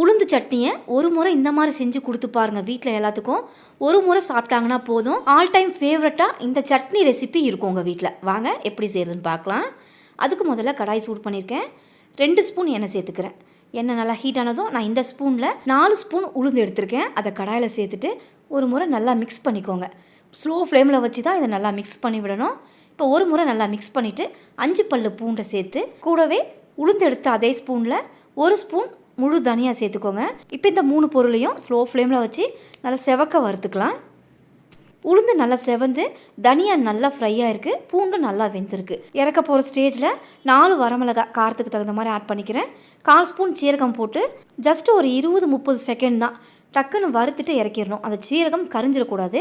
உளுந்து சட்னியை ஒரு முறை இந்த மாதிரி செஞ்சு கொடுத்து பாருங்க வீட்டில் எல்லாத்துக்கும். ஒரு முறை சாப்பிட்டாங்கன்னா போதும். ஆல் டைம் ஃபேவரட்டாக இந்த சட்னி ரெசிபி இருக்கும் உங்கள் வீட்டில் வாங்க எப்படி செய்கிறதுன்னு பார்க்கலாம். அதுக்கு முதல்ல கடாய் சூட் பண்ணியிருக்கேன். ரெண்டு ஸ்பூன் எண்ணெய் சேர்த்துக்கிறேன். எண்ணெய் நல்லா ஹீட் ஆனதும் நான் இந்த ஸ்பூனில் நாலு ஸ்பூன் உளுந்து எடுத்திருக்கேன். அதை கடாயில் சேர்த்துட்டு ஒரு முறை நல்லா மிக்ஸ் பண்ணிக்கோங்க. ஸ்லோ ஃப்ளேமில் வச்சு தான் இதை நல்லா மிக்ஸ் பண்ணி விடணும். இப்போ ஒரு முறை நல்லா மிக்ஸ் பண்ணிவிட்டு அஞ்சு பல்லு பூண்டை சேர்த்து கூடவே உளுந்து எடுத்த அதே ஸ்பூனில் ஒரு ஸ்பூன் முழு தனியாக சேர்த்துக்கோங்க. இப்போ இந்த மூணு பொருளையும் ஸ்லோ ஃப்ளேமில் வச்சு நல்லா செவக்க வறுத்துக்கலாம். உளுந்து நல்லா செவந்து தனியா நல்லா ஃப்ரையாக இருக்குது பூண்டும் நல்லா வெந்திருக்கு. இறக்க போகிற ஸ்டேஜில் நாலு வரமிளகா காரத்துக்கு தகுந்த மாதிரி ஆட் பண்ணிக்கிறேன். கால் ஸ்பூன் சீரகம் போட்டு ஜஸ்ட் ஒரு இருபது முப்பது செகண்ட் தான் டக்குன்னு வறுத்துட்டு இறக்கிடணும். அந்த சீரகம் கரிஞ்சிடக்கூடாது.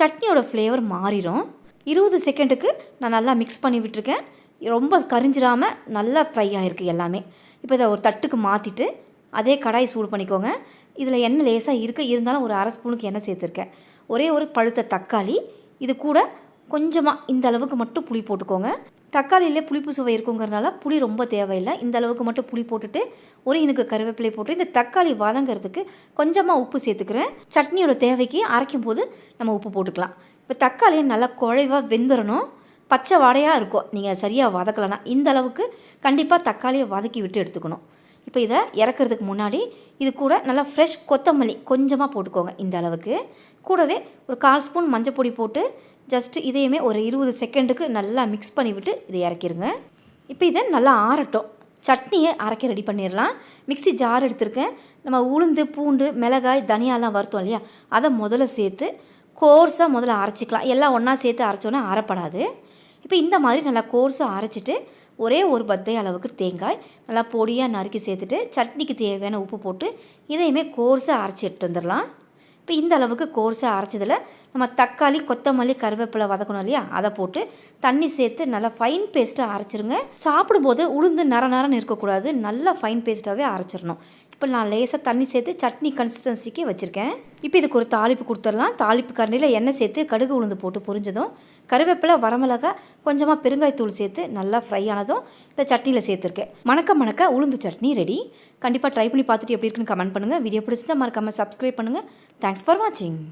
சட்னியோட ஃப்ளேவர் மாறிடும் இருபது செகண்டுக்கு நான் நல்லா மிக்ஸ் பண்ணி விட்டுருக்கேன். ரொம்ப கரிஞ்சிடாமல் நல்லா ஃப்ரை ஆகிருக்கு எல்லாமே. இப்போ இதை ஒரு தட்டுக்கு மாற்றிட்டு அதே கடாய் சூடு பண்ணிக்கோங்க. இதில் எண்ணெய் லேசாக இருக்குது இருந்தாலும் ஒரு அரை ஸ்பூனுக்கு எண்ணெய் சேர்த்துருக்கேன். ஒரே ஒரு பழுத்த தக்காளி இது கூட கொஞ்சமாக இந்த அளவுக்கு மட்டும் புளி போட்டுக்கோங்க. தக்காளியிலே புளிப்பு சுவை இருக்குங்கிறனால புளி ரொம்ப தேவையில்லை. இந்த அளவுக்கு மட்டும் புளி போட்டுட்டு ஒரு இனுக்கு கருவேப்பிலை போட்டு இந்த தக்காளி வதங்கிறதுக்கு கொஞ்சமாக உப்பு சேர்த்துக்கிறேன். சட்னியோட தேவைக்கு அரைக்கும் போது நம்ம உப்பு போட்டுக்கலாம். இப்போ தக்காளியை நல்லா குழைவாக வெந்துடணும் பச்சை வாடையாக இருக்கும். நீங்கள் சரியாக வதக்கலைன்னா இந்த அளவுக்கு கண்டிப்பாக தக்காளியை வதக்கி விட்டு எடுத்துக்கணும். இப்போ இதை இறக்குறதுக்கு முன்னாடி இது கூட நல்லா ஃப்ரெஷ் கொத்தமல்லி கொஞ்சமாக போட்டுக்கோங்க இந்த அளவுக்கு. கூடவே ஒரு கால் ஸ்பூன் மஞ்சள் பொடி போட்டு ஜஸ்ட் இதையுமே ஒரு இருபது செகண்டுக்கு நல்லா மிக்ஸ் பண்ணிவிட்டு இதை இறக்கிருங்க. இப்போ இதை நல்லா ஆறட்டும். சட்னியை அரைக்க ரெடி பண்ணிடலாம் மிக்ஸி ஜார் எடுத்திருக்கேன். நம்ம உளுந்து பூண்டு மிளகாய் தனியாலாம் வறுத்தோம் இல்லையா? அதை முதல்ல சேர்த்து கோர்ஸாக முதல்ல அரைச்சிக்கலாம். எல்லாம் ஒன்றா சேர்த்து அரைச்சோன்னா அரைப்படாது. இப்போ இந்த மாதிரி நல்லா கோர்ஸாக அரைச்சிட்டு ஒரே ஒரு பத்தை அளவுக்கு தேங்காய் நல்லா பொடியாக நறுக்கி சேர்த்துட்டு சட்னிக்கு தேவையான உப்பு போட்டு இதையுமே கோர்ஸாக அரைச்சி எடுத்து வந்துடலாம். இப்போ இந்த அளவுக்கு கோர்ஸாக அரைச்சதில் நம்ம தக்காளி கொத்தமல்லி கருவேப்பிலை வதக்கணும் இல்லையா? அதை போட்டு தண்ணி சேர்த்து நல்லா ஃபைன் பேஸ்ட்டாக அரைச்சிருங்க. சாப்பிடும்போது உளுந்து நர நரன்னு இருக்கக்கூடாது. நல்லா ஃபைன் பேஸ்ட்டாகவே அரைச்சிடணும். இப்போ நான் லேசாக தண்ணி சேர்த்து சட்னி கன்சிஸ்டன்சிக்கு வச்சுருக்கேன். இப்போ இதுக்கு ஒரு தாளிப்பு கொடுத்துடலாம். தாளிப்பு கரண்டியில் எண்ணெய் சேர்த்து கடுகு உளுந்து போட்டு பொரிஞ்சதும் கருவேப்பிலை வரமிளகாய் கொஞ்சமாக பெருங்காயத்தூள் சேர்த்து நல்லா ஃப்ரை ஆனதும் இந்த சட்னியில் சேர்த்துருக்கேன். மணக்க மணக்க உளுந்து சட்னி ரெடி கண்டிப்பாக ட்ரை பண்ணி பார்த்துட்டு எப்படி இருக்குன்னு கமெண்ட் பண்ணுங்கள் வீடியோ பிடிச்சிருந்தா மறக்காமல் சப்ஸ்கிரைப் பண்ணுங்கள் தேங்க்ஸ் ஃபார் வாட்சிங்